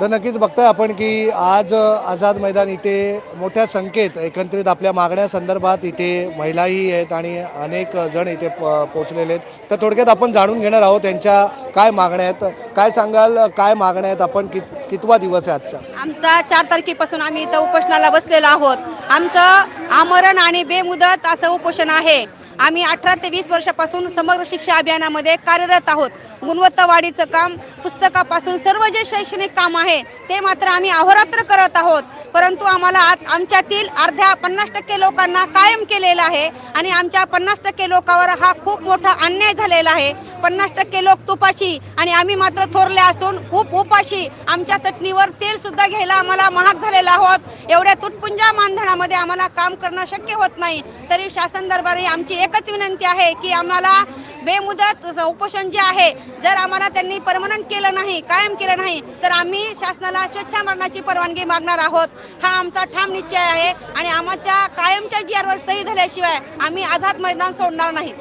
तर नक्कीच बघतोय आपण की आज आझाद मैदान इथे मोठ्या संख्येत एकत्रित आपल्या मागण्या संदर्भात इथे महिलाही आहेत आणि अनेक जण इथे प- पोहोचलेले आहेत. तर थोडक्यात आपण जाणून घेणार आहोत त्यांच्या काय मागण्या आहेत. काय सांगाल काय मागण्या आहेत आपण कित कितवा दिवस आहे आजचा? आमचा चार तारखेपासून आम्ही इथं उपोषणाला बसलेलो आहोत. आमचं आमरण आणि बेमुदत असं उपोषण आहे. आम्ही अठरा ते वीस वर्षापासून समग्र शिक्षा अभियानामध्ये कार्यरत आहोत. गुणवत्ता वाढीचं काम पुस्तकापासून सर्व जे शैक्षणिक काम आहे ते मात्र आम्ही अहोरात्र करत आहोत. परंतु आम्हाला आज आमच्यातील अर्ध्या पन्नास टक्के लोकांना कायम केलेलं आहे आणि आमच्या पन्नास टक्के लोकांवर हा खूप मोठा अन्याय झालेला आहे. पन्नास टक्के लोक तुपाशी आणि आम्ही मात्र थोरले असून खूप उपाशी. आमच्या चटणीवर तेल सुद्धा घ्यायला आम्हाला महाग झालेला आहोत. एवढ्या तुटपुंजा मानधनामध्ये आम्हाला काम करणं शक्य होत नाही. तरी शासन दरबारी आमची एकच विनंती आहे की आम्हाला बेमुदत असं उपोषण जे आहे जर आम्हाला त्यांनी परमनंट केलं नाही कायम केलं नाही तर आम्ही शासनाला स्वेच्छामरणाची परवानगी मागणार आहोत. हा आमचा ठाम निश्चय आहे आणि आमच्या कायमच्या जी आरवर सही झाल्याशिवाय आम्ही आझाद मैदान सोडणार नाही.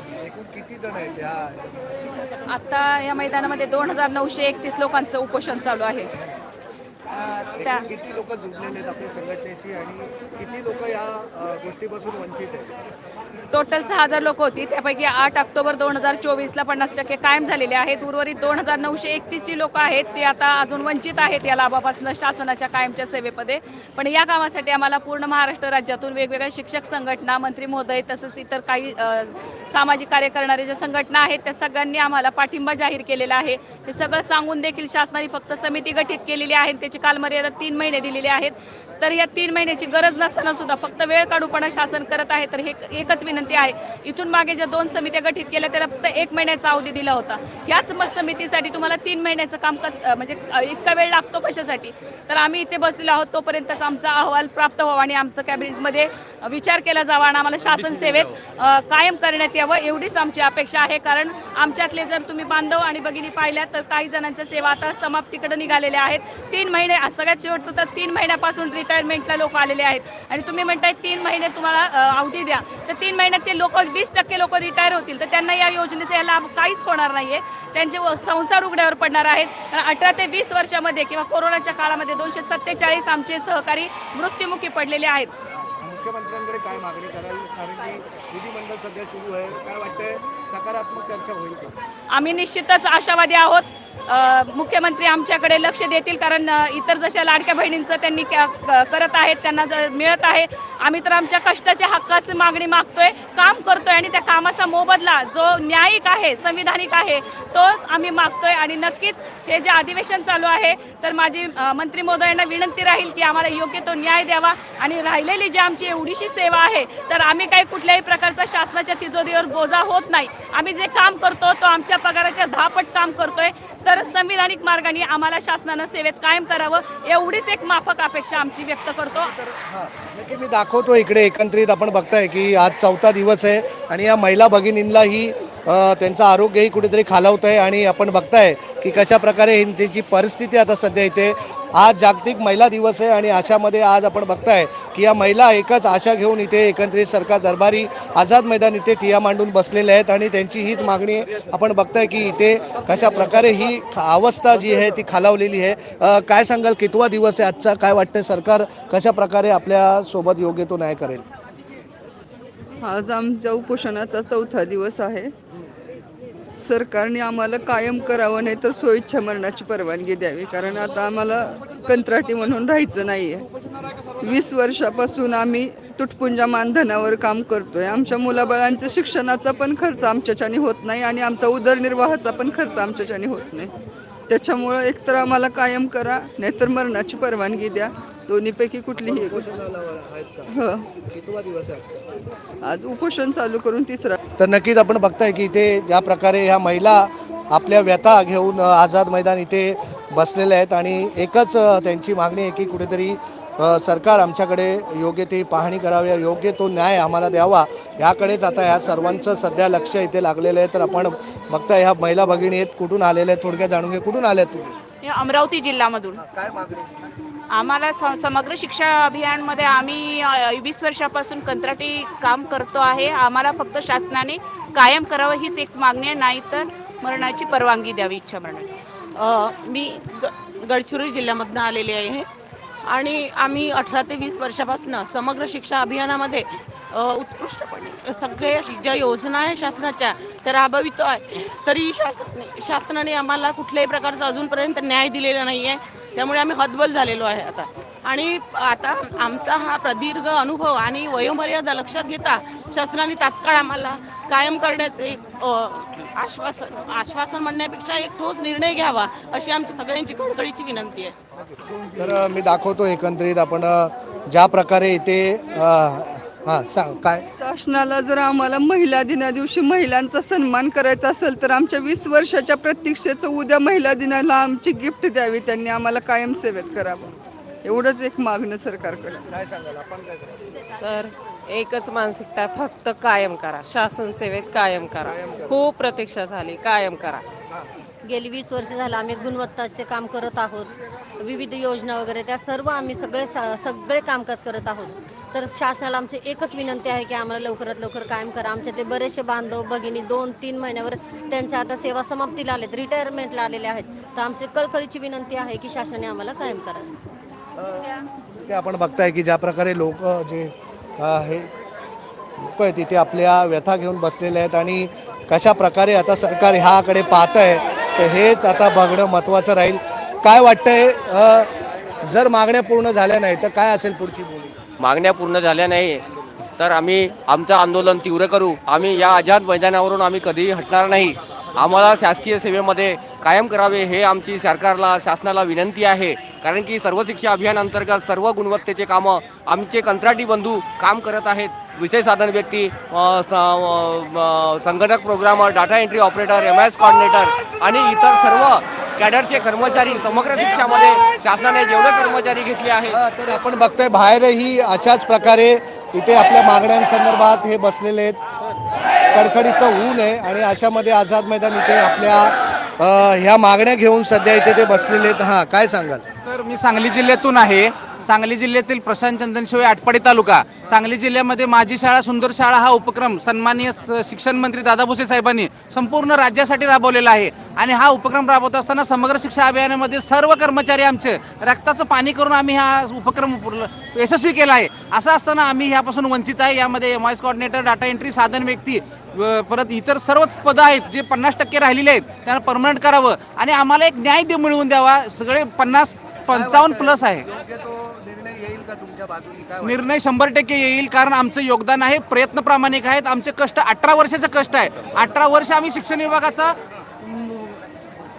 या आता या मैदानामध्ये दोन हजार नऊशे एकतीस लोकांचं उपोषण चालू आहे. त्या किती लोक जुडलेले आहेत आपल्या संघटनेशी आणि किती लोक या गोष्टीपासून वंचित आहेत? टोटल सहा हजार लोक होती. त्यापैकी आठ ऑक्टोबर दोन हजार चोवीसला पन्नास टक्के कायम झालेले आहेत. उर्वरित दोन हजार नऊशे एकतीस जी लोक आहेत ते आता अजून वंचित आहेत या लाभापासून शासनाच्या कायमच्या सेवेमध्ये पण या कामासाठी आम्हाला पूर्ण महाराष्ट्र राज्यातून वेगवेगळ्या शिक्षक संघटना मंत्री महोदय तसंच इतर काही सामाजिक कार्य करणारे ज्या संघटना आहेत त्या सगळ्यांनी आम्हाला पाठिंबा जाहीर केलेला आहे. हे सगळं सांगून देखील शासनाने फक्त समिती गठीत केलेली आहे त्याची कालमर्यादा तीन महिने दिलेली आहेत. तर या तीन महिन्याची गरज नसताना सुद्धा फक्त वेळ काढूपणा शासन करत आहे. तर हे एकच विनंती आहे. इथून मागे ज्या दोन समित्या गठीत केल्या त्याला फक्त एक महिन्याचा अवधी दिला होता. याच समितीसाठी तुम्हाला तीन महिन्याचं कामकाज अ, म्हणजे इतका वेळ लागतो कशासाठी? तर आम्ही इथे बसलेलो आहोत. तोपर्यंतच आमचा अहवाल प्राप्त व्हावा आणि आमचं कॅबिनेटमध्ये विचार केला जावा आणि आम्हाला शासन सेवेत कायम करण्यात यावं एवढीच आमची अपेक्षा आहे. कारण आमच्यातले जर तुम्ही बांधव आणि भगिनी पाहिल्या तर काही जणांच्या सेवा आता समाप्तीकडे निघालेल्या आहेत. तीन महिने सगळ्यात शेवटचं तर तीन महिन्यापासून रिटायरमेंटला लोक आलेले आहेत. आणि तुम्ही म्हणताय तीन महिने तुम्हाला अवधी द्या. तर तीन महिन्यात ते लोक वीस टक्के लोक रिटायर होतील. तर त्यांना या योजनेचा लाभ काहीच होणार नाहीये. त्यांचे संसार उघड्यावर पडणार आहेत. कारण अठरा ते वीस वर्षामध्ये किंवा कोरोनाच्या काळामध्ये दोनशे सत्तेचाळीस आमचे सहकारी मृत्युमुखी पडलेले आहेत. मुख्यमंत्र्यांकडे काय मागणी कराल कारण की विधिमंडळ सध्या सुरू आहे. काय वाटतंय? सकारात्मक चर्चा होईल आम्ही निश्चितच आशावादी आहोत. मुख्यमंत्री आमच्याकडे लक्ष देतील कारण इतर जशा लाडक्या बहिणींचं त्यांनी क- करत आहेत त्यांना जर मिळत आहे आम्ही तर आमच्या कष्टाच्या हक्काची मागणी मागतोय काम करतोय आणि त्या कामाचा मोबदला जो न्यायिक आहे संविधानिक आहे तो आम्ही मागतोय आणि नक्कीच हे जे अधिवेशन चालू आहे तर माझी मंत्री महोदयांना विनंती राहील की आम्हाला योग्य तो न्याय द्यावा आणि राहिलेली जी आमची एवढीशी सेवा आहे तर आम्ही काही कुठल्याही प्रकारचा शासनाच्या तिजोरीवर बोजा होत नाही. आम्ही जे काम करतो तो आमच्या पगाराच्या दहा पट काम करतोय तर संविधानिक मार्गाने आम्हाला शासनानं सेवेत कायम करावं एवढीच एक माफक अपेक्षा आमची व्यक्त करतो. हां नक्की मी दाखवतो इकडे एकत्रित आपण बघताय की आज चौथा दिवस आहे आणि या महिला भगिनींनाही ही त्यांचं आरोग्यही कुठेतरी खालावत आहे आणि आपण बघताय की कशा प्रकारे त्यांची परिस्थिती आता सध्या इथे. आज जागतिक महिला दिवस आहे आणि आशामध्ये आज आपण बघताय की या महिला एकच आशा घेऊन इथे एकत्रित सरकार दरबारी आझाद मैदान इथे ठिया मांडून बसलेल्या आहेत आणि त्यांची हीच मागणी आहे आपण बघताय की इथे कशा प्रकारे ही अवस्था जी आहे ती खालावलेली आहे. काय सांगाल? कितवा दिवस आहे आजचा? काय वाटतं सरकार कशा प्रकारे आपल्यासोबत योग्य तो न्याय करेल? आज आमच्या उपोषणाचा चौथा दिवस आहे. सरकारने आम्हाला कायम करावं नाही तर स्वेच्छा मरणाची परवानगी द्यावी. कारण आता आम्हाला कंत्राटी म्हणून राहायचं नाही आहे वीस वर्षापासून आम्ही तुटपुंजा मानधनावर काम करतोय. आमच्या मुलाबाळांच्या शिक्षणाचा पण खर्च आमच्याच्याने होत नाही आणि आमचा उदरनिर्वाहाचा पण खर्च आमच्याच्याने होत नाही. त्याच्यामुळं एकतर आम्हाला कायम करा नाहीतर मरणाची परवानगी द्या. दोन्हीपैकी कुठलीही एक हो. आज उपोषण चालू करून तिसरा. तर नक्कीच आपण बघताय की इथे ज्या प्रकारे ह्या महिला आपल्या व्यथा घेऊन अ, आझाद मैदान इथे बसलेल्या आहेत आणि एकच अ, त्यांची मागणी आहे की कुठेतरी सरकार आमच्याकडे योग्य ती पाहणी करावी योग्य तो न्याय आम्हाला द्यावा याकडेच आता ह्या सर्वांचं सध्या लक्ष इथे लागलेलं आहे. तर आपण बघताय ह्या महिला भगिनी आहेत कुठून आलेल्या आहेत थोडक्यात जाणून घे कुठून आल्या तुम्ही? हे अमरावती जिल्ह्यामधून. काय मागणी? आम्हाला स समग्र शिक्षा अभियानमध्ये आम्ही अ, वीस वर्षापासून कंत्राटी काम करतो आहे. आम्हाला फक्त शासनाने कायम करावं हीच एक मागणी आहे. नाही तर मरणाची परवानगी द्यावी इच्छा मरणाची. अ, मी ग गडचिरोली जिल्ह्यामधनं आलेली आहे. आणि आम्ही अठरा ते वीस वर्षापासून समग्र शिक्षा अभियानामध्ये उत्कृष्टपणे सगळ्या ज्या योजना आहे शासनाच्या त्या राबवितो आहे तरी शासन शासनाने आम्हाला कुठल्याही प्रकारचा अजूनपर्यंत न्याय दिलेला नाही आहे त्यामुळे आम्ही हतबल झालेलो आहे आता. आणि आता आमचा हा प्रदीर्घ अनुभव आणि वयोमर्यादा लक्षात घेता शासनाने तात्काळ आम्हाला कायम करण्याचे एक आश्वासन आश्वासन म्हणण्यापेक्षा एक ठोस निर्णय घ्यावा अशी आमची सगळ्यांची कडकडीची विनंती आहे. तर मी दाखवतो एकंदरीत आपण ज्या प्रकारे इथे हां सांग काय? शासनाला जर आम्हाला महिला दिना दिवशी महिलांचा सन्मान करायचा असेल तर आमच्या वीस वर्षाच्या प्रतीक्षेचं उद्या महिला दिनाला आमची गिफ्ट द्यावी त्यांनी आम्हाला कायम सेवेत करावं. एवढंच एक मागणं सरकारकडे. सर एकच मानसिकता आहे, फक्त कायम करा. शासन सेवेत कायम करा. खूप प्रतीक्षा झाली कायम करा. गेली वीस वर्ष झालं आम्ही गुणवत्ताचे काम करत आहोत. विविध योजना वगैरे त्या सर्व आम्ही सगळे स- सगळे कामकाज करत आहोत. तर शासनाला आमची एकच विनंती आहे की आम्हाला लवकरात लवकर कायम करा. आमच्या ते बरेचसे बांधव भगिनी दोन तीन महिन्यावर त्यांच्या आता सेवा समाप्तीला आलेत रिटायरमेंटला आलेले आहेत. तर आमची कळकळीची विनंती आहे की शासनाने आम्हाला कायम करा. ते आपण बघताय की ज्या प्रकारे लोक जे हे लोक आहेत तिथे आपल्या व्यथा घेऊन बसलेले आहेत आणि कशा प्रकारे आता सरकार ह्याकडे पाहत आहे तर हेच आता बघणं महत्त्वाचं राहील. काय वाटतंय जर मागण्या पूर्ण झाल्या नाही तर काय असेल पुढची बोली? मागण्या पूर्ण झाल्या नाही तर आम्ही आमचं आंदोलन तीव्र करू. आम्ही या आझाद मैदानावरून आम्ही कधीही हटणार नाही. आम्हाला शासकीय सेवेमध्ये कायम करावे हे आमची सरकारला शासनाला विनंती आहे. कारण की सर्व शिक्षा अभियान अंतर्गत सर्व गुणवत्तेचे कामं आमचे कंत्राटी बंधू काम करत आहेत. विषय साधन व्यक्ती स- संगणक programmer data entry operator M S coordinator आणि इतर सर्व कॅडरचे कर्मचारी समग्र शिक्षामध्ये शासनाने जेवढे कर्मचारी घेतले आहेत. हा, तर आपण बघतोय बाहेरही अशाच प्रकारे इथे आपल्या मागण्यांसंदर्भात हे बसलेले आहेत. कडकडीचं ऊन आहे आणि अशामध्ये आझाद मैदान इथे आपल्या ह्या मागण्या घेऊन सध्या इथे ते बसलेले आहेत. हां काय सांगाल? सर मी सांगली जिल्ह्यातून आहे. सांगली जिल्ह्यातील प्रशांत चंदनशिवे आटपाडी तालुका. सांगली जिल्ह्यामध्ये माझी शाळा सुंदर शाळा हा उपक्रम सन्माननीय स- शिक्षण मंत्री दादा भुसे साहेबांनी संपूर्ण राज्यासाठी राबवलेला आहे. आणि हा उपक्रम राबवत असताना समग्र शिक्षा अभियानामध्ये सर्व कर्मचारी आमचे रक्ताचं पाणी करून आम्ही हा उपक्रम यशस्वी केला आहे. असं असताना आम्ही ह्यापासून वंचित आहे. यामध्ये एम कॉर्डिनेटर डाटा एंट्री साधन व्यक्ती परत इतर सर्वच पदं आहेत जे पन्नास टक्के राहिलेले आहेत. त्यांना परमनंट करावं. आणि आम्हाला एक न्याय दे मिळवून द्यावा. सगळे पन्नास पंचावन्न प्लस आहे. निर्णय शंभर टक्के येईल कारण आमचं योगदान आहे. प्रयत्न प्रामाणिक आहेत. आमचे कष्ट अठरा वर्षाचं कष्ट आहे. अठरा वर्ष आम्ही शिक्षण विभागाचा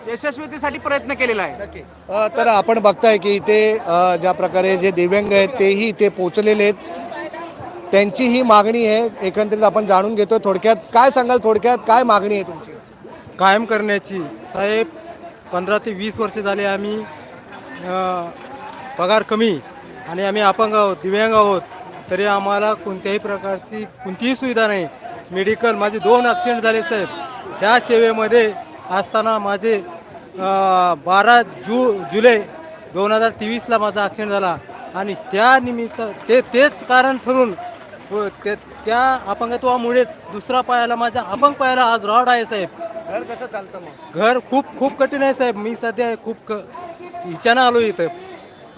यशस्वीतेसाठी प्रयत्न केलेला आहे. अ, तर आपण बघताय की इथे अ, ज्या प्रकारे जे दिव्यांग आहेत तेही इथे पोचलेले आहेत. त्यांची ही मागणी आहे. एकंदरीत आपण जाणून घेतो थोडक्यात काय सांगाल? थोडक्यात काय मागणी आहे तुमची? कायम करण्याची. साहेब पंधरा ते वीस वर्ष झाले आम्ही अ, पगार कमी आणि आम्ही अपंग आहोत दिव्यांग आहोत तरी आम्हाला कोणत्याही प्रकारची कोणतीही सुविधा नाही. मेडिकल माझे दोन ॲक्सिडेंट झाले साहेब. ह्या सेवेमध्ये असताना माझे बारा जू जुलै दोन हजार तेवीसला माझा ॲक्सिडेंट झाला. आणि त्या निमित्त ते तेच कारण ठरून व ते त्या अपंगत्वामुळेच दुसरा पायाला माझ्या अपंग पायाला आज रॉड आहे साहेब. घर कसं चालतं मग? घर खूप खूप कठीण आहे साहेब. मी सध्या खूप क हिच्यानं आलो इथं.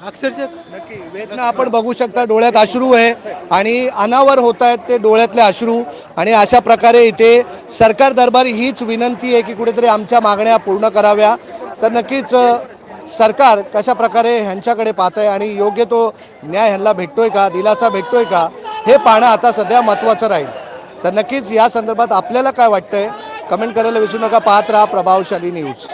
अक्षरशः नक्की वेदना आपण बघू शकता डोळ्यात अश्रू आहे आणि अनावर होत आहेत ते डोळ्यातले अश्रू. आणि अशा प्रकारे इथे सरकार दरबारी हीच विनंती आहे की कुठेतरी आमच्या मागण्या पूर्ण कराव्या. तर नक्कीच सरकार कशा प्रकारे ह्यांच्याकडे पाहत आहे आणि योग्य तो न्याय ह्यांना भेटतोय का दिलासा भेटतोय का हे पाहणं आता सध्या महत्त्वाचं राहील. तर नक्कीच या संदर्भात आपल्याला काय वाटतंय कमेंट करायला विसरू नका. पाहत राहा प्रभावशाली न्यूज.